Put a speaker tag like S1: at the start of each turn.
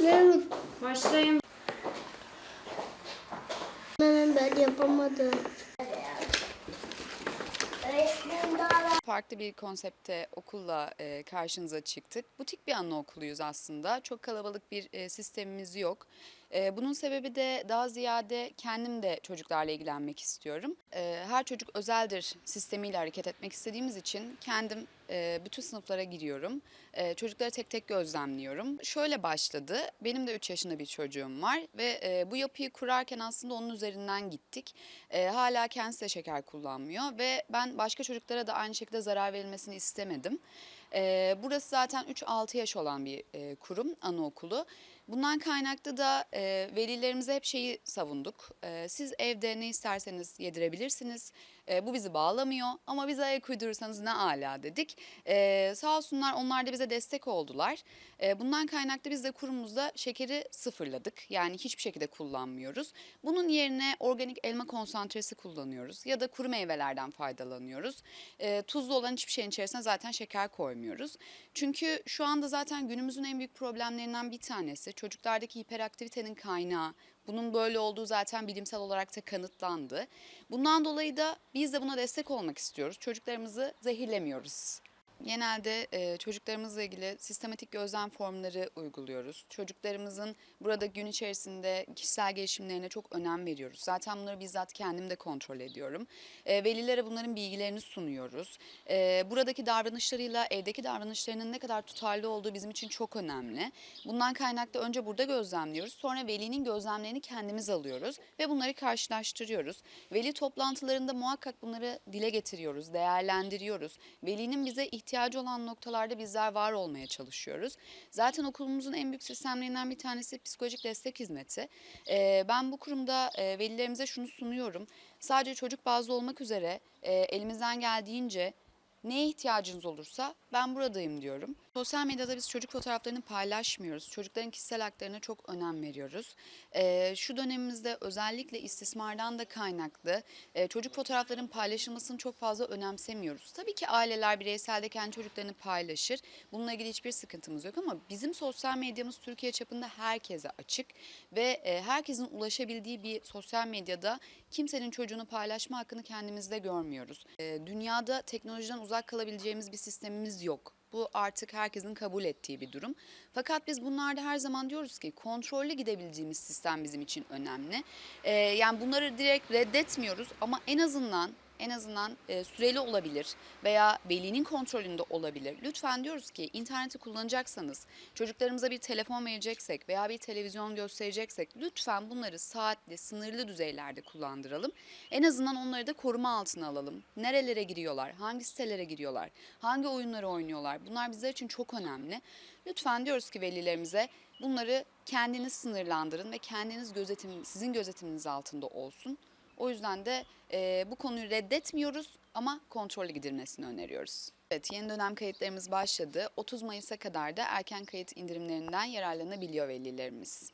S1: Başlayalım.
S2: Başlayın.
S1: Hemen ben yapamadım.
S3: Farklı bir konsepte okulla e, karşınıza çıktık. Butik bir anaokuluyuz aslında. Çok kalabalık bir e, sistemimiz yok. Bunun sebebi de daha ziyade kendim de çocuklarla ilgilenmek istiyorum. Her çocuk özeldir sistemiyle hareket etmek istediğimiz için kendim bütün sınıflara giriyorum. Çocukları tek tek gözlemliyorum. Şöyle başladı. Benim de 3 yaşında bir çocuğum var ve bu yapıyı kurarken aslında onun üzerinden gittik. Hala kendisi de şeker kullanmıyor ve ben başka çocuklara da aynı şekilde zarar verilmesini istemedim. E, burası zaten 3-6 yaş olan bir e, kurum, anaokulu. Bundan kaynaklı da e, velilerimize hep şeyi savunduk. E, siz evde ne isterseniz yedirebilirsiniz. E, bu bizi bağlamıyor ama bize ayak uydurursanız ne ala dedik. E, sağ olsunlar onlar da bize destek oldular. E, bundan kaynaklı biz de kurumumuzda şekeri sıfırladık. Yani hiçbir şekilde kullanmıyoruz. Bunun yerine organik elma konsantresi kullanıyoruz ya da kuru meyvelerden faydalanıyoruz. E, tuzlu olan hiçbir şeyin içerisine zaten şeker koymuyoruz. Çünkü şu anda zaten günümüzün en büyük problemlerinden bir tanesi çocuklardaki hiperaktivitenin kaynağı. Bunun böyle olduğu zaten bilimsel olarak da kanıtlandı. Bundan dolayı da biz de buna destek olmak istiyoruz. Çocuklarımızı zehirlemiyoruz. Genelde e, çocuklarımızla ilgili sistematik gözlem formları uyguluyoruz. Çocuklarımızın burada gün içerisinde kişisel gelişimlerine çok önem veriyoruz. Zaten bunları bizzat kendim de kontrol ediyorum. E, velilere bunların bilgilerini sunuyoruz. E, buradaki davranışlarıyla evdeki davranışlarının ne kadar tutarlı olduğu bizim için çok önemli. Bundan kaynaklı önce burada gözlemliyoruz. Sonra velinin gözlemlerini kendimiz alıyoruz ve bunları karşılaştırıyoruz. Veli toplantılarında muhakkak bunları dile getiriyoruz, değerlendiriyoruz. Velinin bize ihtiyacı olan noktalarda bizler var olmaya çalışıyoruz. Zaten okulumuzun en büyük sistemlerinden bir tanesi psikolojik destek hizmeti. Ee, ben bu kurumda e, velilerimize şunu sunuyorum. Sadece çocuk bazlı olmak üzere e, elimizden geldiğince Neye ihtiyacınız olursa ben buradayım diyorum. Sosyal medyada biz çocuk fotoğraflarını paylaşmıyoruz. Çocukların kişisel haklarına çok önem veriyoruz. Ee, şu dönemimizde özellikle istismardan da kaynaklı e, çocuk fotoğraflarının paylaşılmasını çok fazla önemsemiyoruz. Tabii ki aileler bireyselde kendi çocuklarını paylaşır. Bununla ilgili hiçbir sıkıntımız yok ama bizim sosyal medyamız Türkiye çapında herkese açık ve e, herkesin ulaşabildiği bir sosyal medyada kimsenin çocuğunu paylaşma hakkını kendimizde görmüyoruz. E, dünyada teknolojiden uzak kalabileceğimiz bir sistemimiz yok. Bu artık herkesin kabul ettiği bir durum. Fakat biz bunlarda her zaman diyoruz ki kontrollü gidebileceğimiz sistem bizim için önemli. Ee, yani bunları direkt reddetmiyoruz ama en azından en azından e, süreli olabilir veya velinin kontrolünde olabilir. Lütfen diyoruz ki interneti kullanacaksanız, çocuklarımıza bir telefon vereceksek veya bir televizyon göstereceksek lütfen bunları saatli, sınırlı düzeylerde kullandıralım. En azından onları da koruma altına alalım. Nerelere giriyorlar, hangi sitelere giriyorlar, hangi oyunları oynuyorlar bunlar bizler için çok önemli. Lütfen diyoruz ki velilerimize bunları kendiniz sınırlandırın ve kendiniz gözetim, sizin gözetiminiz altında olsun. O yüzden de e, bu konuyu reddetmiyoruz ama kontrollü gidilmesini öneriyoruz. Evet, yeni dönem kayıtlarımız başladı. 30 Mayıs'a kadar da erken kayıt indirimlerinden yararlanabiliyor velilerimiz.